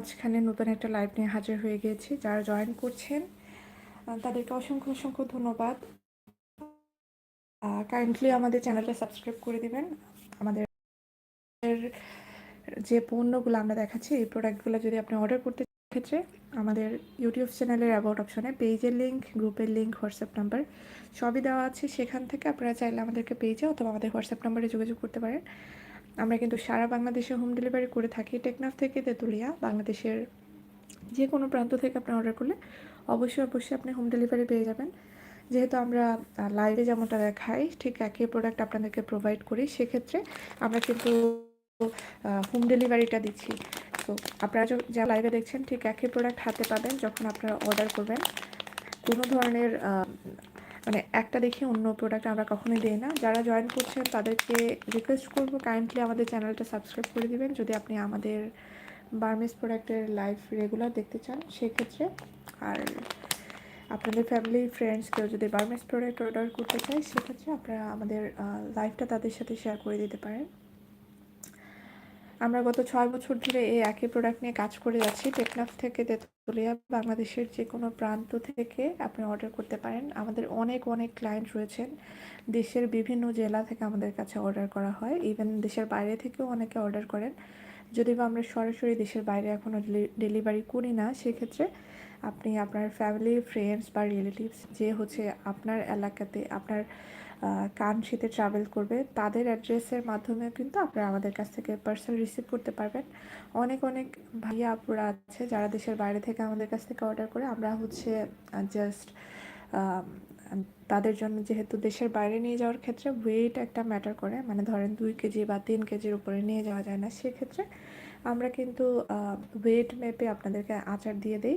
মাঝখানে নতুন একটা লাইভ নিয়ে হাজির হয়ে গিয়েছি। যারা জয়েন করছেন তাদেরকে অসংখ্য অসংখ্য ধন্যবাদ। কাইন্ডলি আমাদের চ্যানেলটা সাবস্ক্রাইব করে দিবেন। আমাদের যে পণ্যগুলো আমরা দেখাচ্ছি, এই প্রোডাক্টগুলো যদি আপনি অর্ডার করতে ক্ষেত্রে আমাদের ইউটিউব চ্যানেলের অ্যাবাউট অপশনে পেজের লিঙ্ক গ্রুপের লিঙ্ক হোয়াটসঅ্যাপ নাম্বার সবই দেওয়া আছে। সেখান থেকে আপনারা চাইলে আমাদেরকে পেজে অথবা আমাদের হোয়াটসঅ্যাপ নাম্বারে যোগাযোগ করতে পারেন। আমরা কিন্তু সারা বাংলাদেশে হোম ডেলিভারি করে থাকি। টেকনাফ থেকে তেঁতুলিয়া, বাংলাদেশের যে কোনো প্রান্ত থেকে আপনি অর্ডার করলে অবশ্যই অবশ্যই আপনি হোম ডেলিভারি পেয়ে যাবেন। যেহেতু আমরা লাইভে যেমনটা দেখাই, ঠিক একই প্রোডাক্ট আপনাদেরকে প্রোভাইড করি, সেক্ষেত্রে আমরা কিন্তু হোম ডেলিভারিটা দিচ্ছি। তো আপনারা যা লাইভে দেখছেন, ঠিক একই প্রোডাক্ট হাতে পাবেন যখন আপনারা অর্ডার করবেন। কোনো ধরনের মানে একটা দেখে অন্য প্রোডাক্ট আমরা কখনোই দিই না। যারা জয়েন করছেন তাদেরকে রিকোয়েস্ট করব কাইন্ডলি আমাদের চ্যানেলটা সাবস্ক্রাইব করে দেবেন। যদি আপনি আমাদের বার্মিস প্রোডাক্টের লাইভ রেগুলার দেখতে চান, সেক্ষেত্রে আর আপনাদের ফ্যামিলি ফ্রেন্ডস কেউ যদি বার্মিস প্রোডাক্ট অর্ডার করতে চায়, সেক্ষেত্রে আপনারা আমাদের লাইফটা তাদের সাথে শেয়ার করে দিতে পারেন। আমরা গত ছয় বছর ধরে এই একই প্রোডাক্ট নিয়ে কাজ করে যাচ্ছি। টেকনাফ থেকে তেঁতুলিয়া, বাংলাদেশের যে কোনো প্রান্ত থেকে আপনি অর্ডার করতে পারেন। আমাদের অনেক অনেক ক্লায়েন্ট রয়েছেন। দেশের বিভিন্ন জেলা থেকে আমাদের কাছে অর্ডার করা হয়। ইভেন দেশের বাইরে থেকেও অনেকে অর্ডার করেন। যদি বা আমরা সরাসরি দেশের বাইরে এখনও ডেলিভারি করি না, সেক্ষেত্রে আপনি আপনার ফ্যামিলি ফ্রেন্ডস বা রিলেটিভস যে হচ্ছে আপনার এলাকাতে আপনার কানশিতে ট্রাভেল করবে, তাদের অ্যাড্রেসের মাধ্যমে কিন্তু আপনারা আমাদের কাছ থেকে পার্সেল রিসিভ করতে পারবেন। অনেক অনেক ভাইয়া আপুরা আছে যারা দেশের বাইরে থেকে আমাদের কাছ থেকে অর্ডার করে। আমরা হচ্ছে জাস্ট তাদের জন্য যেহেতু দেশের বাইরে নিয়ে যাওয়ার ক্ষেত্রে ওয়েট একটা ম্যাটার করে। মানে ধরেন দুই কেজি বা তিন কেজির উপরে নিয়ে যাওয়া যায় না। সেক্ষেত্রে আমরা কিন্তু ওয়েট মেপে আপনাদেরকে আচার দিয়ে দিই।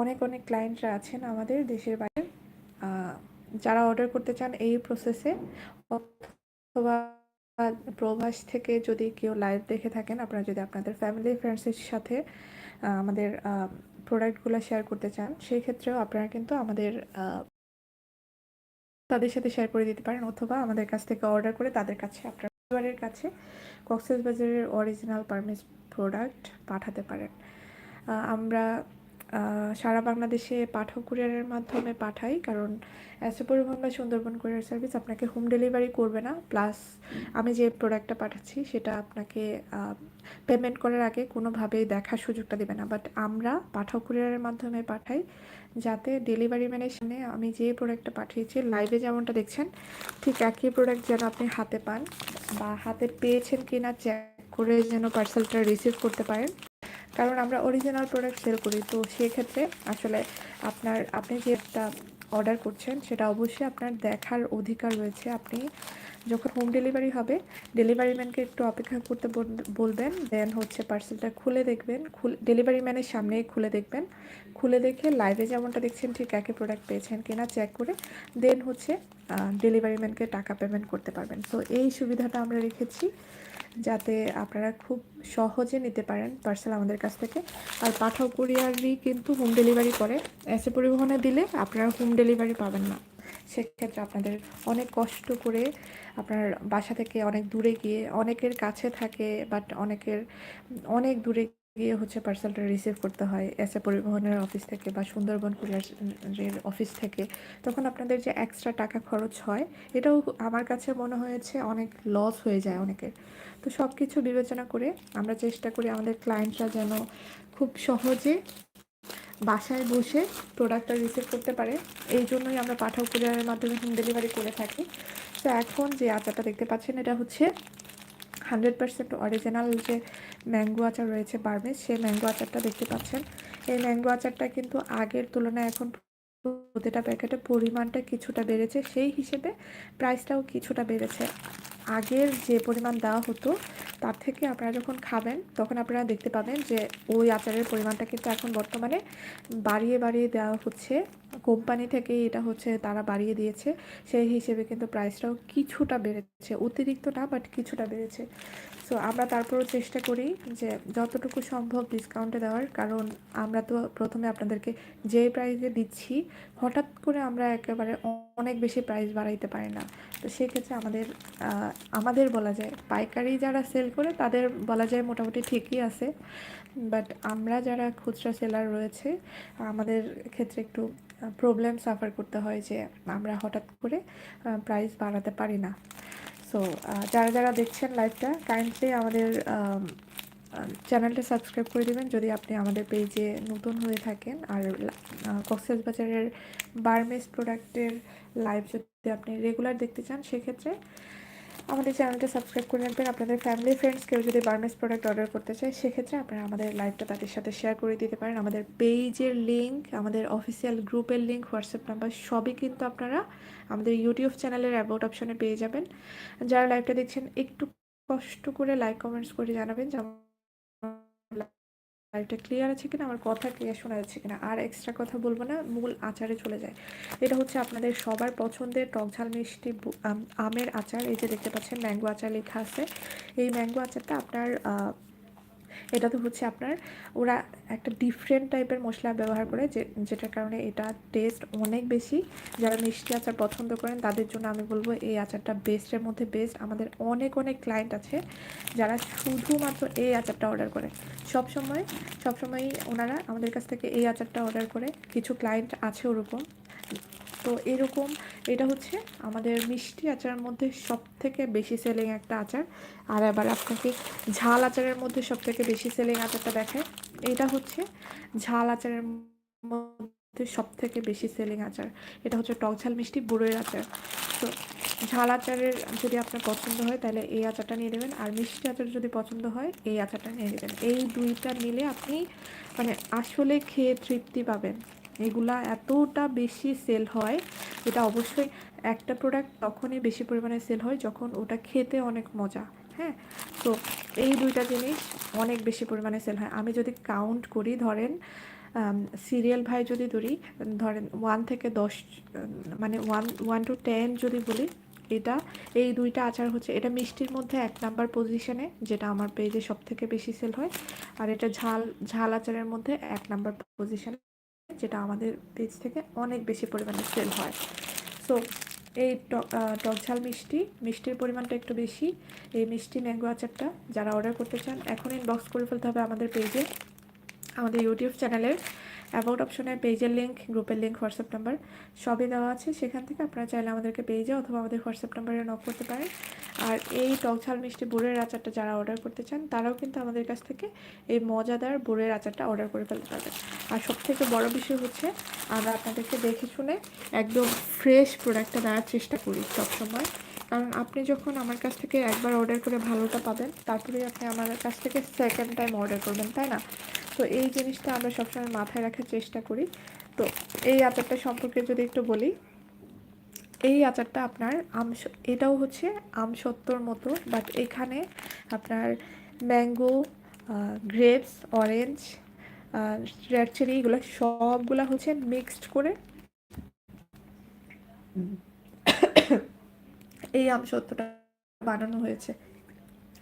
অনেক অনেক ক্লায়েন্টরা আছেন আমাদের দেশের বাইরে। যারা অর্ডার করতে চান এই প্রসেসে অথবা প্রবাস থেকে যদি কেউ লাইভ দেখে থাকেন, আপনারা যদি আপনাদের ফ্যামিলি ফ্রেন্ডসের সাথে আমাদের প্রোডাক্টগুলো শেয়ার করতে চান, সেই ক্ষেত্রেও আপনারা কিন্তু আমাদের তাদের সাথে শেয়ার করে দিতে পারেন, অথবা আমাদের কাছ থেকে অর্ডার করে তাদের কাছে, আপনার পরিবারের কাছে কক্সেস বাজারের অরিজিনাল পারমিস প্রোডাক্ট পাঠাতে পারেন। আমরা সারা বাংলাদেশে পাঠক কুরিয়ারের মাধ্যমে পাঠাই, কারণ এসে পরিবহন বা সুন্দরবন কুরিয়ার সার্ভিস আপনাকে হোম ডেলিভারি করবে না প্লাস আমি যে প্রোডাক্টটা পাঠাচ্ছি সেটা আপনাকে পেমেন্ট করার আগে কোনোভাবেই দেখার সুযোগটা দেবে না। বাট আমরা পাঠক কুরিয়ারের মাধ্যমে পাঠাই, যাতে ডেলিভারি ম্যানের সামনে আমি যে প্রোডাক্টটা পাঠিয়েছি লাইভে যেমনটা দেখছেন, ঠিক একই প্রোডাক্ট যেন আপনি হাতে পান বা হাতে পেয়েছেন কিনা চেক করে যেন পার্সেলটা রিসিভ করতে পারেন। কারণ আমরা অরিজিনাল প্রোডাক্ট সেল করি, তো সেক্ষেত্রে আসলে আপনার, আপনি যে একটা অর্ডার করছেন, সেটা অবশ্যই আপনার দেখার অধিকার রয়েছে। আপনি যখন হোম ডেলিভারি হবে ডেলিভারি ম্যানকে একটু অপেক্ষা করতে বল- বলবেন দেন হচ্ছে পার্সেলটা খুলে দেখবেন, খুলে ডেলিভারি ম্যানের সামনেই খুলে দেখবেন। খুলে দেখে লাইভে যেমনটা দেখছেন, ঠিক একই প্রোডাক্ট পেয়েছেন কিনা চেক করে দেন হচ্ছে ডেলিভারি ম্যানকে টাকা পেমেন্ট করতে পারবেন। তো এই সুবিধাটা আমরা রেখেছি। যাতে আপনারা খুব সহজে নিতে পারেন পার্সেল আমাদের কাছ থেকে। আর পাঠাও কুরিয়ারই কিন্তু হোম ডেলিভারি করে। এসে পরিবহনে দিলে আপনারা হোম ডেলিভারি পাবেন না। সেক্ষেত্রে আপনাদের অনেক কষ্ট করে আপনার বাসা থেকে অনেক দূরে গিয়ে অনেকের কাছে থাকে বাট অনেকের, অনেক দূরে গিয়ে হচ্ছে পার্সেলটা রিসিভ করতে হয় এসে পরিবহনের অফিস থেকে বা সুন্দরবন কুরিয়ারের অফিস থেকে। তখন আপনাদের যে এক্সট্রা টাকা খরচ হয়, এটাও আমার কাছে মনে হয়েছে অনেক লস হয়ে যায় অনেকের। তো সব কিছু বিবেচনা করে আমরা চেষ্টা করি আমাদের ক্লায়েন্টরা যেন খুব সহজে বাসায় বসে প্রোডাক্টটা রিসিভ করতে পারে। এই জন্যই আমরা পাঠাও কুরিয়ারের মাধ্যমে হোম ডেলিভারি করে থাকি। তো এখন যে আচারটা দেখতে পাচ্ছেন, এটা হচ্ছে হান্ড্রেড পার্সেন্ট অরিজিনাল যে ম্যাঙ্গো আচার রয়েছে বার্মিস সেই ম্যাঙ্গো আচারটা দেখতে পাচ্ছেন। এই ম্যাঙ্গো আচারটা কিন্তু আগের তুলনায় এখন প্রতিটা প্যাকেটের পরিমাণটা কিছুটা বেড়েছে, সেই হিসেবে প্রাইসটাও কিছুটা বেড়েছে। আগের যে পরিমাণ দেওয়া হতো, তার থেকে আপনারা যখন খাবেন, তখন আপনারা দেখতে পাবেন যে ওই আচারের পরিমাণটা কিন্তু এখন বর্তমানে বাড়িয়ে বাড়িয়ে দেওয়া হচ্ছে। কোম্পানি থেকে এটা হচ্ছে তারা বাড়িয়ে দিয়েছে। সেই হিসেবে কিন্তু প্রাইসটাও কিছুটা বেড়েছে, অতিরিক্ত না বাট কিছুটা বেড়েছে। সো আমরা তারপরও চেষ্টা করি যে যতটুকু সম্ভব ডিসকাউন্টে দেওয়ার, কারণ আমরা তো প্রথমে আপনাদেরকে যে প্রাইসে দিচ্ছি, হঠাৎ করে আমরা একেবারে অনেক বেশি প্রাইস বাড়াইতে পারি না। তো সেক্ষেত্রে আমাদের আমাদের বলা যায়, পাইকারি যারা সেল করে তাদের বলা যায় মোটামুটি ঠিকই আছে। বাট আমরা যারা খুচরা সেলার রয়েছে, আমাদের ক্ষেত্রে একটু প্রবলেম সাফার করতে হয় যে আমরা হঠাৎ করে প্রাইস বাড়াতে পারি না। সো যারা যারা দেখছেন লাইভটা কাইন্ডলি আমাদের চ্যানেলটা সাবস্ক্রাইব করে দেবেন। যদি আপনি আমাদের পেজে নতুন হয়ে থাকেন, আর কক্সেস বাজারের বার্মেস প্রোডাক্টের লাইভ যদি আপনি রেগুলার দেখতে চান, সেক্ষেত্রে আমাদের চ্যানেলটা সাবস্ক্রাইব করে রাখবেন। আপনাদের ফ্যামিলি ফ্রেন্ডস কেউ যদি বার্মেস প্রোডাক্ট অর্ডার করতে চায়, সেক্ষেত্রে আপনারা আমাদের লাইভটা তাদের সাথে শেয়ার করে দিতে পারেন। আমাদের পেজের লিঙ্ক আমাদের অফিসিয়াল গ্রুপের লিঙ্ক হোয়াটসঅ্যাপ নাম্বার সবই কিন্তু আপনারা আমাদের ইউটিউব চ্যানেলের অ্যাবাউট অপশনে পেয়ে যাবেন। যারা লাইভটা দেখছেন, একটু কষ্ট করে লাইক কমেন্টস করে জানাবেন যে লাইভটা ক্লিয়ার আছে কিনা, আমার কথা ক্লিয়ার শোনা যাচ্ছে কিনা, আর এক্সট্রা কথা বলব না, মূল আচারে চলে যায়। এটা হচ্ছে আপনাদের সবার পছন্দের টকঝাল মিষ্টি আমের আচার, এই যে দেখতে পাচ্ছেন, ম্যাঙ্গো আচার লেখা আছে। এই ম্যাঙ্গো আচারটা আপনার এটা তো হচ্ছে আপনার, ওরা একটা ডিফারেন্ট টাইপের মশলা ব্যবহার করে যে, যেটার কারণে এটা টেস্ট অনেক বেশি। যারা মিষ্টি আচার পছন্দ করেন, তাদের জন্য আমি বলব এই আচারটা বেস্টের মধ্যে বেস্ট আমাদের অনেক অনেক ক্লায়েন্ট আছে যারা শুধুমাত্র এই আচারটা অর্ডার করে। সবসময়, সবসময়ই ওনারা আমাদের কাছ থেকে এই আচারটা অর্ডার করে। কিছু ক্লায়েন্ট আছে ওরকম। তো এরকম এটা হচ্ছে আমাদের মিষ্টি আচারের মধ্যে সব থেকে বেশি সেলিং একটা আচার। আর এবার আপনাকে ঝাল আচারের মধ্যে সব থেকে বেশি সেলিং আচারটা দেখায় এটা হচ্ছে ঝাল আচারের মধ্যে সব থেকে বেশি সেলিং আচার। এটা হচ্ছে টক ঝাল মিষ্টি বুড়োয়ের আচার। তো ঝাল আচারের যদি আপনার পছন্দ হয় তাহলে এই আচারটা নিয়ে নেবেন। আর মিষ্টি আচার যদি পছন্দ হয় এই আচারটা নিয়ে নেবেন। এই দুইটা নিলে আপনি মানে আসলে খেয়ে তৃপ্তি পাবেন। এগুলা এতটা বেশি সেল হয়, এটা অবশ্যই একটা প্রোডাক্ট তখনই বেশি পরিমাণে সেল হয় যখন ওটা খেতে অনেক মজা হ্যাঁ? তো এই দুইটা জিনিস অনেক বেশি পরিমাণে সেল হয়। আমি যদি কাউন্ট করি, ধরেন সিরিয়াল ভাই যদি ধরি, ধরেন ওয়ান থেকে দশ মানে ওয়ান ওয়ান টু টেন যদি বলি, এটা, এই দুইটা আচার হচ্ছে, এটা মিষ্টির মধ্যে এক নাম্বার পজিশনে যেটা আমার পেজে সব থেকে বেশি সেল হয়, আর এটা ঝাল ঝাল আচারের মধ্যে এক নাম্বার পজিশনে যেটা আমাদের পেজ থেকে অনেক বেশি পরিমাণে সেল হয়। সো এই টক ঝাল মিষ্টি, মিষ্টির পরিমাণটা একটু বেশি। এই মিষ্টি ম্যাঙ্গো আচারটা যারা অর্ডার করতে চান, এখন ইনবক্স করে ফেলতে হবে আমাদের পেজে আমাদের ইউটিউব চ্যানেলের অ্যাবাউট অপশনে পেজের লিঙ্ক গ্রুপের লিঙ্ক হোয়াটসঅ্যাপ নাম্বার সবই দেওয়া আছে। সেখান থেকে আপনারা চাইলে আমাদেরকে পেয়ে পেজে অথবা আমাদের হোয়াটসঅ্যাপ নাম্বারে নক করতে পারেন। আর এই টকঝাল মিষ্টি বুড়ের আচারটা যারা অর্ডার করতে চান, তারাও কিন্তু আমাদের কাছ থেকে এই মজাদার বুড়ের আচারটা অর্ডার করে ফেলতে পারবেন। আর সবথেকে বড় বিষয় হচ্ছে, আমরা আপনাদেরকে দেখে শুনে একদম ফ্রেশ প্রোডাক্টটা দেওয়ার চেষ্টা করি সবসময়। কারণ আপনি যখন আমার কাছ থেকে একবার অর্ডার করে ভালোটা পাবেন তারপরে আপনি আমার কাছ থেকে সেকেন্ড টাইম অর্ডার করবেন, তাই না? তো এই জিনিসটা আমরা সবসময় মাথায় রাখার চেষ্টা করি। তো এই আচারটা সম্পর্কে যদি একটু বলি, এই আচারটা আপনার আম এটাও হচ্ছে আম সত্তর মতো বাট এখানে আপনার mango grapes orange red cherry এগুলো সবগুলো হচ্ছে মিক্সড করে এই আম সত্যটা বানানো হয়েছে।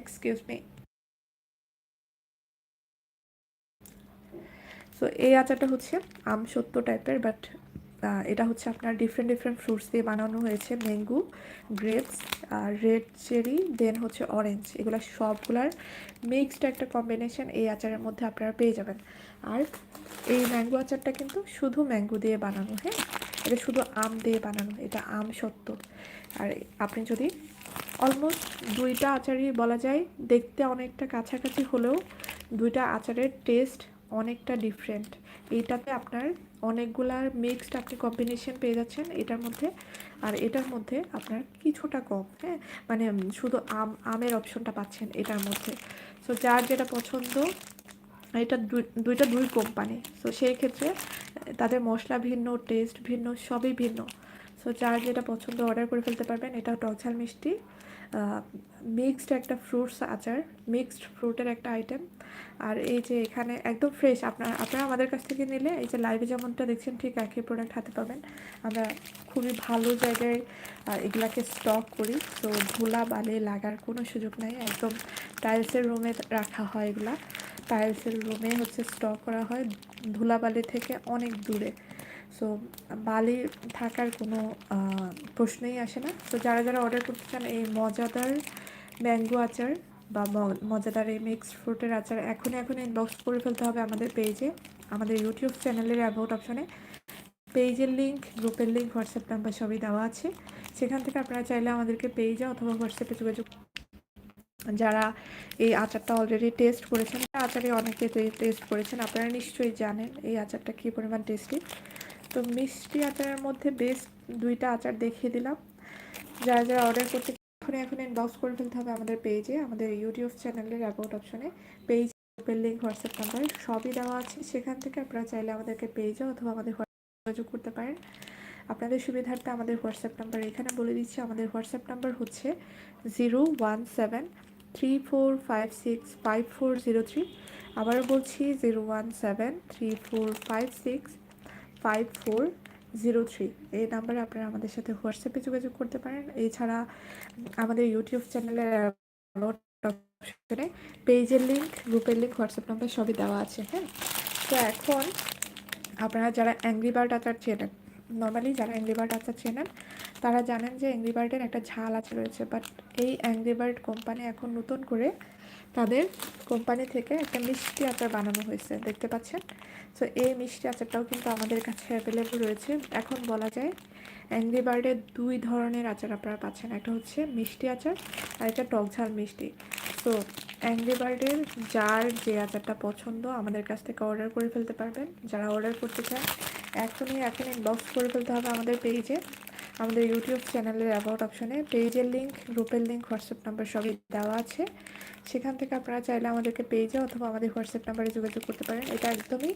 এক্সকিউজ মি সো এই আচারটা হচ্ছে আম সত্য টাইপের বাট এটা হচ্ছে আপনার ডিফারেন্ট ডিফারেন্ট ফ্রুটস দিয়ে বানানো হয়েছে। Mango grapes red cherry then হচ্ছে অরেঞ্জ এগুলো সবগুলার মিক্সড একটা কম্বিনেশন এই আচারের মধ্যে আপনারা পেয়ে যাবেন। আর এই ম্যাঙ্গো আচারটা কিন্তু শুধু ম্যাঙ্গো দিয়ে বানানো হ্যাঁ? এটা শুধু আম দিয়ে বানানো, এটা আম সত্য। আর আপনি যদি অলমোস্ট দুইটা আচারই বলা যায়, দেখতে অনেকটা কাছাকাছি হলেও দুইটা আচারের টেস্ট অনেকটা ডিফারেন্ট এইটাতে আপনার অনেকগুলার মিক্সড আপনি কম্বিনেশন পেয়ে যাচ্ছেন এটার মধ্যে। আর এটার মধ্যে আপনার কিছুটা কম হ্যাঁ? মানে শুধু আম, আমের অপশনটা পাচ্ছেন এটার মধ্যে। সো যার যেটা পছন্দ এটা দুইটা দুই কোম্পানি সো সেই ক্ষেত্রে, তাদের মশলা ভিন্ন টেস্ট ভিন্ন, সবই ভিন্ন। সো যার যেটা পছন্দ অর্ডার করে ফেলতে পারবেন, এটা টকঝাল মিষ্টি। মিক্সড একটা ফ্রুটস আচার মিক্সড ফ্রুটের একটা আইটেম আর এই যে এখানে একদম ফ্রেশ আপনার, আপনারা আমাদের কাছ থেকে নিলে, এই যে লাইভে যেমনটা দেখছেন, ঠিক একই প্রোডাক্ট হাতে পাবেন। আমরা খুবই ভালো জায়গায় এগুলাকে স্টক করি। তো ধুলা বালি লাগার কোনো সুযোগ নাই। একদম টাইলসের রুমে রাখা হয় এগুলা। টাইলসের রুমে হচ্ছে স্টক করা হয় ধুলাবালি থেকে অনেক দূরে। সো বালি থাকার কোনো প্রশ্নই আসে না। তো যারা যারা অর্ডার করতে চান, এই মজাদার ম্যাঙ্গো আচার বা মজাদার এই মিক্সড ফ্রুটের আচার এখনই এখন ইনবক্স করে ফেলতে হবে আমাদের পেজে আমাদের ইউটিউব চ্যানেলের অ্যাবাউট অপশনে পেজের লিঙ্ক গ্রুপের লিঙ্ক হোয়াটসঅ্যাপ নাম্বার সবই দেওয়া আছে। সেখান থেকে আপনারা চাইলে আমাদেরকে পেজে অথবা হোয়াটসঅ্যাপে যোগাযোগ যারা এই আচারটা অলরেডি টেস্ট করেছেন আচারে অনেকে টেস্ট করেছেন, আপনারা নিশ্চয়ই জানেন এই আচারটা কী পরিমাণ টেস্টি তো মিষ্টি আচারের মধ্যে বেস্ট দুইটা আচার দেখিয়ে দিলাম। যারা যারা অর্ডার করতে এখন এখন ইনবক্স করে ফেলতে হবে আমাদের পেজে আমাদের ইউটিউব চ্যানেলের অ্যাবাউট অপশনে পেজ লিঙ্ক হোয়াটসঅ্যাপ নাম্বার সবই দেওয়া আছে। সেখান থেকে আপনারা চাইলে আমাদেরকে পেজে অথবা আমাদের যোগাযোগ করতে পারেন। আপনাদের সুবিধার্থে আমাদের হোয়াটসঅ্যাপ নাম্বার এখানে বলে দিচ্ছি। আমাদের হোয়াটসঅ্যাপ নাম্বার হচ্ছে zero one seven three four five six five four zero three আবারও বলছি zero one seven three four five six five four zero three এই নাম্বারে আপনারা আমাদের সাথে হোয়াটসঅ্যাপে যোগাযোগ করতে পারেন। এছাড়া আমাদের ইউটিউব চ্যানেলের পেজের লিঙ্ক গ্রুপের লিঙ্ক হোয়াটসঅ্যাপ নাম্বার সবই দেওয়া আছে হ্যাঁ? তো এখন আপনারা যারা অ্যাংরি বার্ড আচার চেনেন নর্মালি যারা অ্যাংরি বার্ড আচার চেনেন তারা জানেন যে অ্যাংরি বার্ডের একটা ঝাল আছে রয়েছে বাট এই অ্যাংরি বার্ড কোম্পানি এখন নতুন করে তাদের কোম্পানি থেকে একটা মিষ্টি আচার বানানো হয়েছে, দেখতে পাচ্ছেন? তো এই মিষ্টি আচারটাও কিন্তু আমাদের কাছে অ্যাভেলেবল রয়েছে। এখন বলা যায় অ্যাংরি বার্ডের দুই ধরনের আচার আপনারা পাচ্ছেন, একটা হচ্ছে মিষ্টি আচার আর একটা টক ঝাল মিষ্টি। তো অ্যাংরি বার্ডের যার যে আচারটা পছন্দ আমাদের কাছ থেকে অর্ডার করে ফেলতে পারবেন। যারা অর্ডার করতে চান, এখনই, এখন ইনবক্স করে ফেলতে হবে আমাদের পেজে আমাদের ইউটিউব চ্যানেলের অ্যাবাউট অপশনে পেজের লিঙ্ক গ্রুপের লিঙ্ক হোয়াটসঅ্যাপ নাম্বার সবই দেওয়া আছে। সেখান থেকে আপনারা চাইলে আমাদেরকে পেজে অথবা আমাদের হোয়াটসঅ্যাপ নাম্বারে যোগাযোগ করতে পারেন। এটা একদমই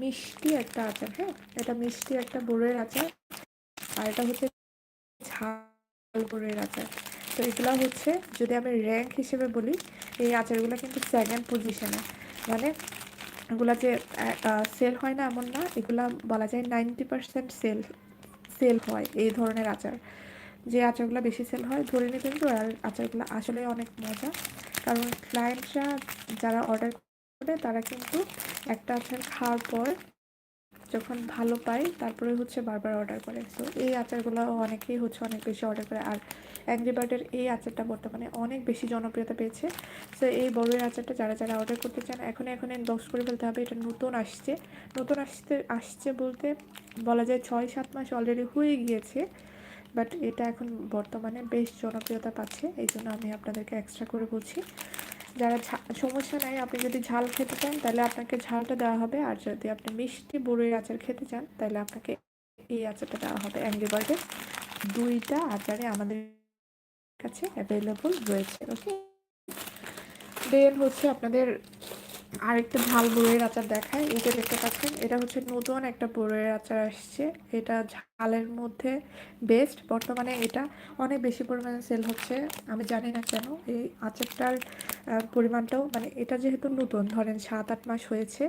মিষ্টি একটা আচার হ্যাঁ? এটা মিষ্টি একটা বড়ের আচার আর এটা হচ্ছে ঝাল বড়ের আচার। তো এগুলো হচ্ছে যদি আমি র্যাঙ্ক হিসেবে বলি, এই আচারগুলো কিন্তু সেকেন্ড পজিশনে মানে এগুলা যে সেল হয় না এমন না, এগুলা বলা যায় নাইনটি পার্সেন্ট সেল সেল হয় এই ধরনের আচার। যে আচারগুলো বেশি সেল হয়, ধরে নিয়ে কিন্তু আর আচারগুলো আসলে অনেক মজা। কারণ ক্লায়েন্টরা যারা অর্ডার করে, তারা কিন্তু একটা আচার খাওয়ার পর যখন ভালো পায় তারপরে হচ্ছে বারবার অর্ডার করে। তো এই আচারগুলো অনেকেই হচ্ছে অনেক বেশি অর্ডার করে। আর অ্যাংরি বার্ডের এই আচারটা বর্তমানে অনেক বেশি জনপ্রিয়তা পেয়েছে। তো এই বড়ের আচারটা যারা যারা অর্ডার করতে চান এখন এখন দশ করে ফেলতে হবে। এটা নতুন আসছে। নতুন আসতে, আসছে বলতে বলা যায় ছয় সাত মাস অলরেডি হয়ে গিয়েছে। বাট এটা এখন বর্তমানে বেশ জনপ্রিয়তা পাচ্ছে। এই জন্য আমি আপনাদেরকে এক্সট্রা করে বলছি। যারা সমস্যা নাই, আপনি যদি ঝাল খেতে চান, তাহলে আপনাকে ঝালটা দেওয়া হবে। আর যদি আপনি মিষ্টি বড়ির আচার খেতে চান, তাহলে আপনাকে এই আচারটা দেওয়া হবে। বার্ডের দুইটা আচারে আমাদের কাছে অ্যাভেলেবল রয়েছে ওকে দেন হচ্ছে আপনাদের আরেকটা ঝাল বড়ির আচার দেখায় এই যে দেখতে পাচ্ছেন, এটা হচ্ছে নতুন একটা বড়ির আচার আসছে। এটা ঝালের মধ্যে বেস্ট বর্তমানে এটা অনেক বেশি পরিমাণে সেল হচ্ছে। আমি জানি না কেন, এই আচারটার পরিমাণটাও মানে এটা যেহেতু নতুন, ধরেন সাত আট মাস হয়েছে,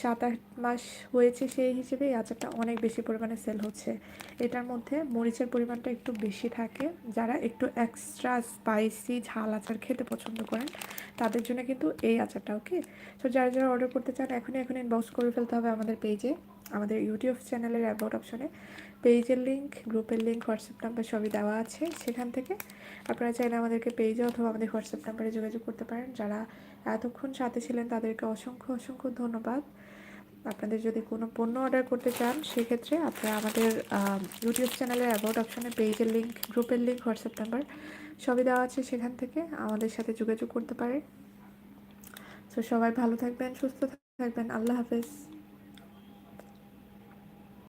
সাত আট মাস হয়েছে সেই হিসেবে এই আচারটা অনেক বেশি পরিমাণে সেল হচ্ছে। এটার মধ্যে মরিচের পরিমাণটা একটু বেশি থাকে, যারা একটু এক্সট্রা স্পাইসি ঝাল আচার খেতে পছন্দ করেন তাদের জন্য কিন্তু এই আচারটা ওকে সো যারা যারা অর্ডার করতে চান, এখনই এখন ইনবক্স করে ফেলতে হবে আমাদের পেজে আমাদের ইউটিউব চ্যানেলের অ্যাবাউট অপশনে পেজের লিঙ্ক গ্রুপের লিঙ্ক হোয়াটসঅ্যাপ নাম্বার সবই দেওয়া আছে সেখান থেকে। আপনারা চাইলে আমাদেরকে পেজে অথবা আমাদের হোয়াটসঅ্যাপ নাম্বারে যোগাযোগ করতে পারেন। যারা এতক্ষণ সাথে ছিলেন, তাদেরকে অসংখ্য অসংখ্য ধন্যবাদ। আপনাদের যদি কোনো পণ্য অর্ডার করতে চান, সেক্ষেত্রে আপনারা আমাদের ইউটিউব চ্যানেলের অ্যাবাউট অপশনে পেজের লিঙ্ক গ্রুপের লিঙ্ক হোয়াটসঅ্যাপ নাম্বার সবই দেওয়া আছে সেখান থেকে আমাদের সাথে যোগাযোগ করতে পারেন। তো সবাই ভালো থাকবেন, সুস্থ থাকবেন, আল্লাহ হাফেজ।